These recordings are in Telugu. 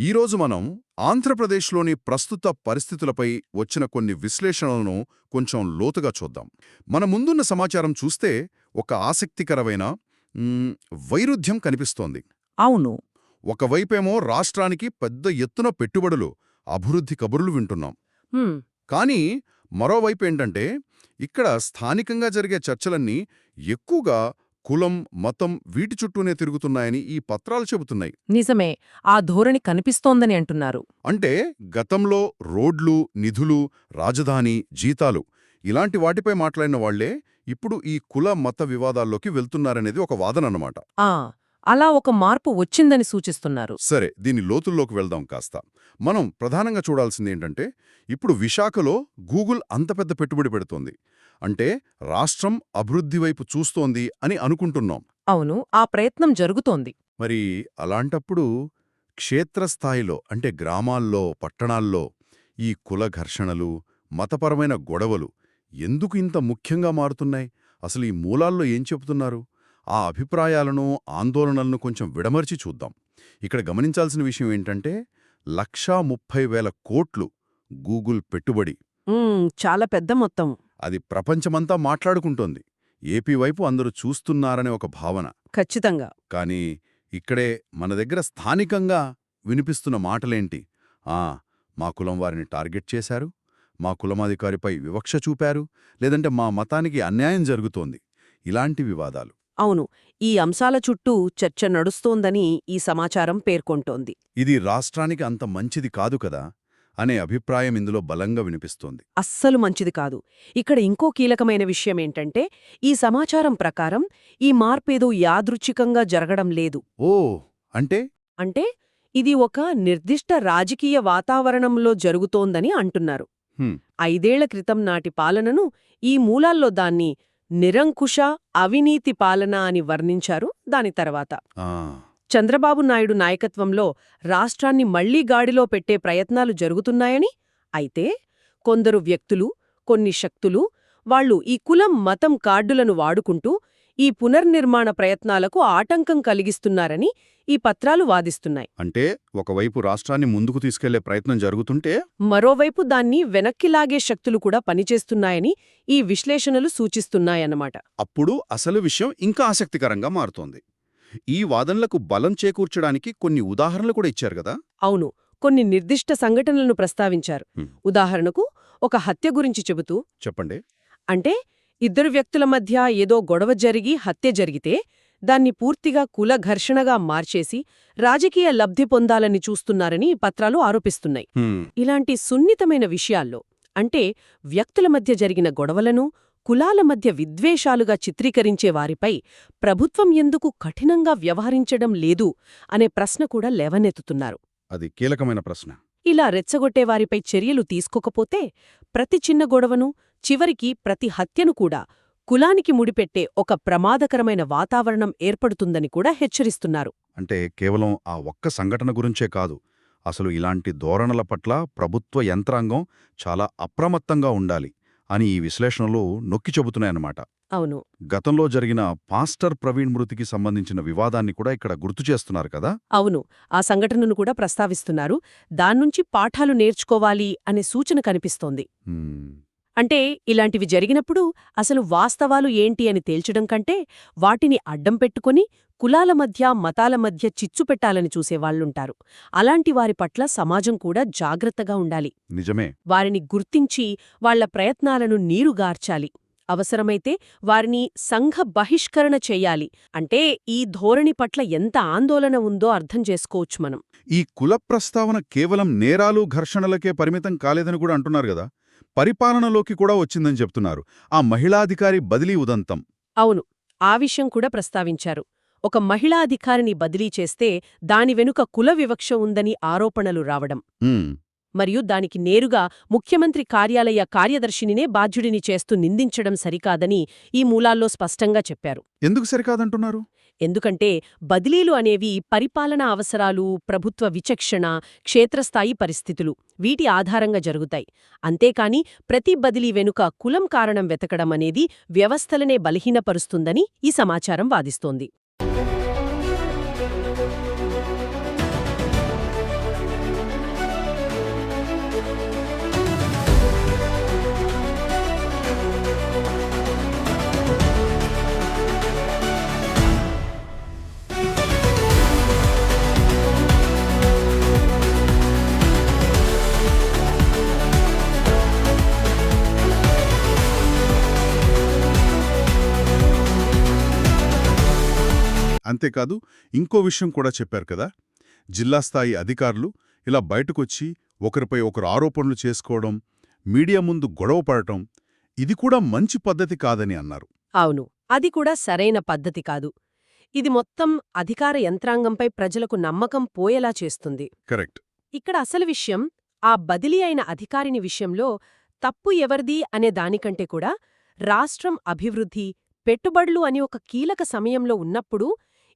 ఈరోజు మనం ఆంధ్రప్రదేశ్లోని ప్రస్తుత పరిస్థితులపై వచ్చిన కొన్ని విశ్లేషణలను కొంచెం లోతుగా చూద్దాం. మన ముందున్న సమాచారం చూస్తే ఒక ఆసక్తికరమైన వైరుధ్యం కనిపిస్తోంది. అవును. ఒకవైపేమో రాష్ట్రానికి పెద్ద ఎత్తున పెట్టుబడులు అభివృద్ధి కబుర్లు వింటున్నాం. కానీ మరోవైపు ఏంటంటే ఇక్కడ స్థానికంగా జరిగే చర్చలన్నీ ఎక్కువగా కులం మతం వీటి చుట్టూనే తిరుగుతున్నాయని ఈ పత్రాలు చెబుతున్నాయి. నిజమే ఆ ధోరణి కనిపిస్తోందని అంటున్నారు. అంటే గతంలో రోడ్లు నిధులు రాజధాని జీతాలు ఇలాంటి వాటిపై మాట్లాడిన వాళ్ళే ఇప్పుడు ఈ కుల మత వివాదాల్లోకి వెళ్తున్నారనేది ఒక వాదన అన్నమాట. ఆ అలా ఒక మార్పు వచ్చిందని సూచిస్తున్నారు. సరే దీని లోతుల్లోకి వెళ్దాం కాస్త. మనం ప్రధానంగా చూడాల్సింది ఏంటంటే ఇప్పుడు విశాఖలో గూగుల్ అంత పెద్ద పెట్టుబడి పెడుతోంది. అంటే రాష్ట్రం అభివృద్ధి వైపు చూస్తోంది అని అనుకుంటున్నాం. అవును ఆ ప్రయత్నం జరుగుతోంది. మరి అలాంటప్పుడు క్షేత్రస్థాయిలో అంటే గ్రామాల్లో పట్టణాల్లో ఈ కుల ఘర్షణలు మతపరమైన గొడవలు ఎందుకు ఇంత ముఖ్యంగా మారుతున్నాయి? అసలు ఈ మూలాల్లో ఏం చెబుతున్నారు? ఆ అభిప్రాయాలను ఆందోళనలను కొంచెం విడమర్చి చూద్దాం. ఇక్కడ గమనించాల్సిన విషయం ఏంటంటే లక్షా ముప్పై వేల కోట్లు గూగుల్ పెట్టుబడి. చాలా పెద్ద మొత్తం. అది ప్రపంచమంతా మాట్లాడుకుంటోంది. ఏపీ వైపు అందరూ చూస్తున్నారనే ఒక భావన. ఖచ్చితంగా. కానీ ఇక్కడే మన దగ్గర స్థానికంగా వినిపిస్తున్న మాటలేంటి? ఆ మా కులం వారిని టార్గెట్ చేశారు మా కులమాధికారిపై వివక్ష చూపారు లేదంటే మా మతానికి అన్యాయం జరుగుతోంది. ఇలాంటి వివాదాలు. అవును ఈ అంశాల చుట్టూ చర్చ నడుస్తోందని ఈ సమాచారం పేర్కొంటోంది. ఇది రాష్ట్రానికి అంత మంచిది కాదు కదా? అనే అభిప్రాయం ఇందులో బలంగా వినిపిస్తోంది. అస్సలు మంచిది కాదు. ఇక్కడ ఇంకో కీలకమైన విషయమేంటంటే ఈ సమాచారం ప్రకారం ఈ మార్పేదో యాదృచ్ఛికంగా జరగడం లేదు. ఓ అంటే? అంటే ఇది ఒక నిర్దిష్ట రాజకీయ వాతావరణంలో జరుగుతోందని అంటున్నారు. ఐదేళ్ళ క్రితం నాటి పాలనను ఈ మూలాల్లో దాన్ని నిరంకుశ అవినీతి పాలన అని వర్ణించారు దాని తర్వాత. చంద్రబాబు నాయుడు నాయకత్వంలో రాష్ట్రాన్ని మళ్ళీ గాడిలో పెట్టే ప్రయత్నాలు జరుగుతున్నాయని అయితే కొందరు వ్యక్తులు కొన్ని శక్తులు వాళ్ళు ఈ కులం మతం కార్డులను వాడుకుంటూ ఈ పునర్నిర్మాణ ప్రయత్నాలకు ఆటంకం కలిగిస్తున్నారని ఈ పత్రాలు వాదిస్తున్నాయి. అంటే ఒకవైపు రాష్ట్రాన్ని ముందుకు తీసుకెళ్ళే ప్రయత్నం జరుగుతుంటే మరోవైపు దాన్ని వెనక్కి లాగే శక్తులు కూడా పనిచేస్తున్నాయని ఈ విశ్లేషణలు సూచిస్తున్నాయన్నమాట. అప్పుడు అసలు విషయం ఇంకా ఆసక్తికరంగా మారుతోంది. ఈ వాదనలకు బలం చేకూర్చడానికి కొన్ని ఉదాహరణలు కూడా ఇచ్చారు కదా? అవును కొన్ని నిర్దిష్ట సంఘటనలను ప్రస్తావించారు. ఉదాహరణకు ఒక హత్య గురించి చెబుతూ చెప్పండి. అంటే ఇద్దరు వ్యక్తుల మధ్య ఏదో గొడవ జరిగి హత్య జరిగితే దాన్ని పూర్తిగా కుల ఘర్షణగా మార్చేసి రాజకీయ లబ్ధి పొందాలని చూస్తున్నారని పత్రాలు ఆరోపిస్తున్నాయి. ఇలాంటి సున్నితమైన విషయాల్లో అంటే వ్యక్తుల మధ్య జరిగిన గొడవలను కులాల మధ్య విద్వేషాలుగా చిత్రీకరించే వారిపై ప్రభుత్వం ఎందుకు కఠినంగా వ్యవహరించడం లేదు అనే ప్రశ్న కూడా లేవనెత్తుతున్నారు. అది కీలకమైన ప్రశ్న. ఇలా రెచ్చగొట్టే వారిపై చర్యలు తీసుకోకపోతే ప్రతి చిన్న గొడవను చివరికి ప్రతి హత్యను కూడా కులానికి ముడిపెట్టే ఒక ప్రమాదకరమైన వాతావరణం ఏర్పడుతుందని కూడా హెచ్చరిస్తున్నారు. అంటే కేవలం ఆ ఒక్క సంఘటన గురించే కాదు అసలు ఇలాంటి ధోరణల పట్ల ప్రభుత్వ యంత్రాంగం చాలా అప్రమత్తంగా ఉండాలి అని ఈ విశ్లేషణలు నొక్కి చెబుతున్నాయన్నమాట. అవును. గతంలో జరిగిన పాస్టర్ ప్రవీణ్ మృతికి సంబంధించిన వివాదాన్ని కూడా ఇక్కడ గుర్తు చేస్తున్నారు కదా? అవును. ఆ సంఘటనను కూడా ప్రస్తావిస్తున్నారు. దాన్నుంచి పాఠాలు నేర్చుకోవాలి అనే సూచన కనిపిస్తోంది. అంటే ఇలాంటివి జరిగినప్పుడు అసలు వాస్తవాలు ఏంటి అని తేల్చడం కంటే వాటిని అడ్డం పెట్టుకుని కులాల మధ్య మతాల మధ్య చిచ్చు పెట్టాలని చూసేవాళ్ళుంటారు అలాంటి వారి పట్ల సమాజం కూడా జాగ్రత్తగా ఉండాలి. నిజమే. వారిని గుర్తించి వాళ్ళ ప్రయత్నాలను నీరుగార్చాలి అవసరమైతే వారిని సంఘ బహిష్కరణ చెయ్యాలి అంటే ఈ ధోరణి పట్ల ఎంత ఆందోళన ఉందో అర్థం చేసుకోవచ్చు మనం. ఈ కుల ప్రస్తావన కేవలం నేరాలు ఘర్షణలకే పరిమితం కాలేదని కూడా అంటున్నారు కదా. పరిపాలనలోకి కూడా వచ్చిందని చెప్తున్నారు. ఆ మహిళాధికారి బదిలీ ఉదంతం. అవును. ఆ విషయం కూడా ప్రస్తావించారు. ఒక మహిళా అధికారిని బదిలీ చేస్తే దాని వెనుక కుల వివక్ష ఉందని ఆరోపణలు రావడం. మరియు దానికి నేరుగా ముఖ్యమంత్రి కార్యాలయ కార్యదర్శినినే బాధ్యుడిని చేస్తూ నిందించడం సరికాదని ఈ మూలాల్లో స్పష్టంగా చెప్పారు. ఎందుకు సరికాదంటున్నారు? ఎందుకంటే బదిలీలు అనేవి పరిపాలనా అవసరాలు ప్రభుత్వ విచక్షణ క్షేత్రస్థాయి పరిస్థితులు వీటి ఆధారంగా జరుగుతాయి. అంతేకాని ప్రతి బదిలీ వెనుక కులం కారణం వెతకడం అనేది వ్యవస్థలనే బలహీనపరుస్తుందని ఈ సమాచారం వాదిస్తోంది. అంతేకాదు ఇంకో విషయం కూడా చెప్పారు కదా. జిల్లా స్థాయి అధికారులు ఇలా బయటకొచ్చి ఒకరిపై ఒకరు ఆరోపణలు చేసుకోవడం మీడియా ముందు గొడవ పడటం ఇది కూడా మంచి పద్ధతి కాదని అన్నారు. అవును అది కూడా సరైన పద్ధతి కాదు. ఇది మొత్తం అధికార యంత్రాంగంపై ప్రజలకు నమ్మకం పోయేలా చేస్తుంది. కరెక్ట్. ఇక్కడ అసలు విషయం ఆ బదిలీ అయిన అధికారిని విషయంలో తప్పు ఎవరిది అనే దానికంటే కూడా రాష్ట్రం అభివృద్ధి పెట్టుబడులు అని ఒక కీలక సమయంలో ఉన్నప్పుడు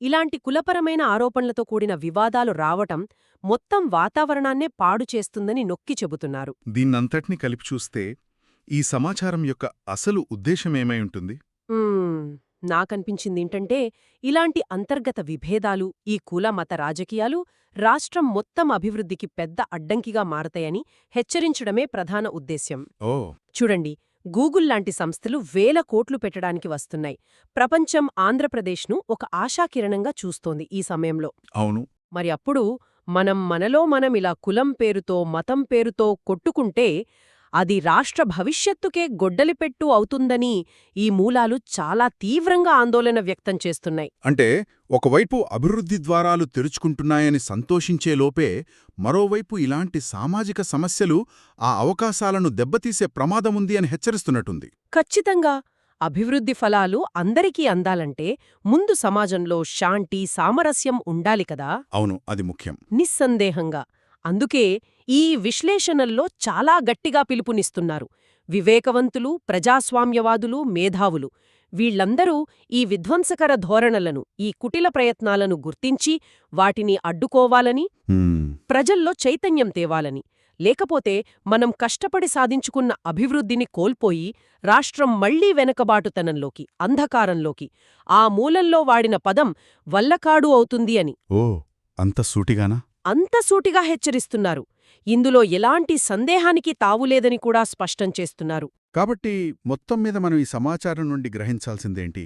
ఇలాంటి కులపరమైన ఆరోపణలతో కూడిన వివాదాలు రావటం మొత్తం వాతావరణాన్నే పాడు చేస్తుందని నొక్కి చెబుతున్నారు. దీన్నంతటినీ కలిపి చూస్తే ఈ సమాచారం యొక్క అసలు ఉద్దేశమేమై ఉంటుంది? నాకనిపించిందేంటంటే ఇలాంటి అంతర్గత విభేదాలు ఈ కుల మత రాజకీయాలు రాష్ట్రం మొత్తం అభివృద్ధికి పెద్ద అడ్డంకిగా మారతాయని హెచ్చరించడమే ప్రధాన ఉద్దేశ్యం. ఓ. చూడండి గూగుల్ లాంటి సంస్థలు వేల కోట్లు పెట్టడానికి వస్తున్నాయి. ప్రపంచం ఆంధ్రప్రదేశ్ను ఒక ఆశాకిరణంగా చూస్తోంది ఈ సమయంలో. అవును. మరి అప్పుడు మనం మనలో మనం ఇలా కులం పేరుతో మతం పేరుతో కొట్టుకుంటే అది రాష్ట్ర భవిష్యత్తుకే గొడ్డలిపెట్టు అవుతుందని ఈ మూలాలు చాలా తీవ్రంగా ఆందోళన వ్యక్తం చేస్తున్నాయి. అంటే ఒకవైపు అభివృద్ధి ద్వారాలు తెరుచుకుంటున్నాయని సంతోషించే లోపే మరోవైపు ఇలాంటి సామాజిక సమస్యలు ఆ అవకాశాలను దెబ్బతీసే ప్రమాదముంది అని హెచ్చరిస్తున్నట్టుంది. ఖచ్చితంగా అభివృద్ధి ఫలాలు అందరికీ అందాలంటే ముందు సమాజంలో శాంతి సామరస్యం ఉండాలి కదా? అవును అది ముఖ్యం. నిస్సందేహంగా అందుకే ఈ విశ్లేషణల్లో చాలా గట్టిగా పిలుపునిస్తున్నారు. వివేకవంతులు ప్రజాస్వామ్యవాదులు మేధావులు. వీళ్ళందరూ ఈ విధ్వంసకర ధోరణలను ఈ కుటిల ప్రయత్నాలను గుర్తించి వాటిని అడ్డుకోవాలని ప్రజల్లో చైతన్యం తేవాలని. లేకపోతే మనం కష్టపడి సాధించుకున్న అభివృద్ధిని కోల్పోయి రాష్ట్రం మళ్ళీ వెనకబాటుతనంలోకి అంధకారంలోకి ఆ మూలంలో వాడిన పదం వల్లకాడు అవుతుంది అని. ఓ అంత సూటిగానా? అంత సూటిగా హెచ్చరిస్తున్నారు. ఇందులో ఎలాంటి సందేహానికి తావులేదని కూడా స్పష్టం చేస్తున్నారు. కాబట్టి మొత్తం మీద మనం ఈ సమాచారం నుండి గ్రహించాల్సిందేంటి?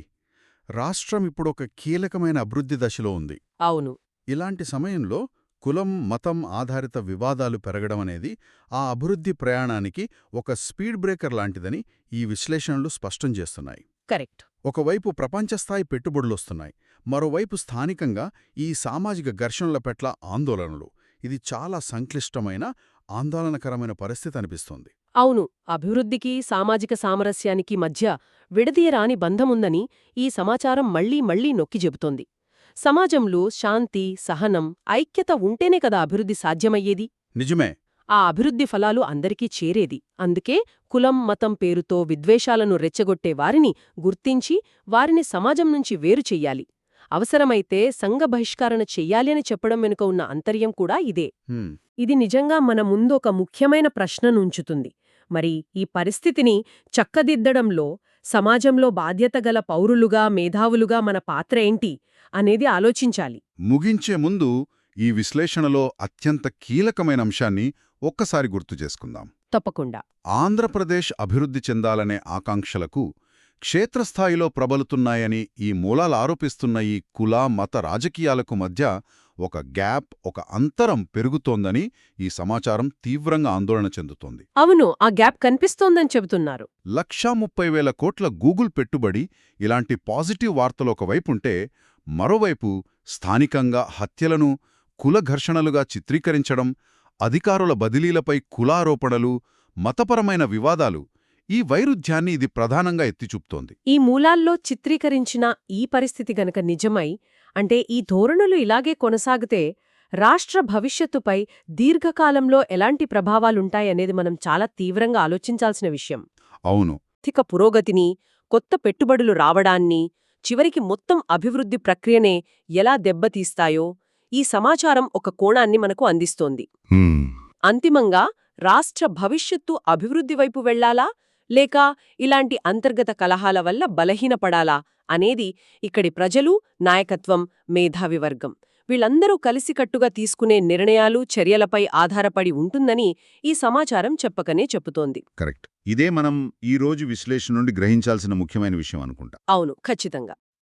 రాష్ట్రం ఇప్పుడు ఒక కీలకమైన అభివృద్ధి దశలో ఉంది. అవును. ఇలాంటి సమయంలో కులం మతం ఆధారిత వివాదాలు పెరగడం అనేది ఆ అభివృద్ధి ప్రయాణానికి ఒక స్పీడ్ బ్రేకర్ లాంటిదని ఈ విశ్లేషణలు స్పష్టం చేస్తున్నాయి. కరెక్ట్. ఒకవైపు ప్రపంచస్థాయి పెట్టుబడులొస్తున్నాయి మరోవైపు స్థానికంగా ఈ సామాజిక ఘర్షణల పట్ల ఆందోళనలు. ఇది చాలా సంక్లిష్టమైన ఆందోళనకరమైన పరిస్థితి అనిపిస్తోంది అవును అభివృద్ధికి సామాజిక సామరస్యానికి మధ్య విడదీయరాని బంధముందని ఈ సమాచారం మళ్ళీ మళ్ళీ నొక్కి చెబుతోంది. సమాజంలో శాంతి సహనం ఐక్యత ఉంటేనే కదా అభివృద్ధి సాధ్యమయ్యేది? నిజమే. ఆ అభివృద్ధి ఫలాలు అందరికీ చేరేది. అందుకే కులం మతం పేరుతో విద్వేషాలను రెచ్చగొట్టే వారిని గుర్తించి వారిని సమాజం నుంచి వేరు చెయ్యాలి. అవసరమైతే సంఘ బహిష్కరణ చెయ్యాలి అని చెప్పడం వెనుక ఉన్న అంతర్యం కూడా ఇదే. ఇది నిజంగా మన ముందు ఒక ముఖ్యమైన ప్రశ్ననుంచుతుంది మరి ఈ పరిస్థితిని చక్కదిద్దడంలో సమాజంలో బాధ్యత గల పౌరులుగా మేధావులుగా మన పాత్ర ఏంటి అనేది ఆలోచించాలి. ముగించే ముందు ఈ విశ్లేషణలో అత్యంత కీలకమైన అంశాన్ని ఒక్కసారి గుర్తు చేసుకుందాం. తప్పకుండా. ఆంధ్రప్రదేశ్ అభివృద్ధి చెందాలనే ఆకాంక్షలకు క్షేత్రస్థాయిలో ప్రబలుతున్నాయని ఈ మూలాలు ఆరోపిస్తున్న ఈ కుల మత రాజకీయాలకు మధ్య ఒక గ్యాప్ ఒక అంతరం పెరుగుతోందని ఈ సమాచారం తీవ్రంగా ఆందోళన చెందుతోంది. అవును ఆ గ్యాప్ కనిపిస్తోందని చెబుతున్నారు. లక్షా ముప్పై వేల కోట్ల గూగుల్ పెట్టుబడి ఇలాంటి పాజిటివ్ వార్తలు ఒకవైపుంటే మరోవైపు స్థానికంగా హత్యలను కుల ఘర్షణలుగా చిత్రీకరించడం అధికారుల బదిలీలపై కులారోపణలు మతపరమైన వివాదాలు ఈ వైరుధ్యాన్ని ఇది ప్రధానంగా ఎత్తిచూపుతోంది. ఈ మూలాల్లో చిత్రీకరించిన ఈ పరిస్థితి గనక నిజమై అంటే ఈ ధోరణులు ఇలాగే కొనసాగితే రాష్ట్ర భవిష్యత్తుపై దీర్ఘకాలంలో ఎలాంటి ప్రభావాలుంటాయనేది మనం చాలా తీవ్రంగా ఆలోచించాల్సిన విషయం. అవును. ఆర్థిక పురోగతిని కొత్త పెట్టుబడులు రావడాన్ని చివరికి మొత్తం అభివృద్ధి ప్రక్రియనే ఎలా దెబ్బతీస్తాయో ఈ సమాచారం ఒక కోణాన్ని మనకు అందిస్తోంది. అంతిమంగా రాష్ట్ర భవిష్యత్తు అభివృద్ధి వైపు వెళ్ళాలా? లేక ఇలాంటి అంతర్గత కలహాల వల్ల బలహీనపడాలా? అనేది ఇక్కడి ప్రజలు నాయకత్వం మేధావి వర్గం. వీళ్ళందరూ కలిసికట్టుగా తీసుకునే నిర్ణయాలు చర్యలపై ఆధారపడి ఉంటుందని ఈ సమాచారం చెప్పకనే చెప్పుతోంది కరెక్ట్. ఇదే మనం ఈ రోజు విశ్లేషణ నుండి గ్రహించాల్సిన ముఖ్యమైన విషయం అనుకుంటా. అవును ఖచ్చితంగా.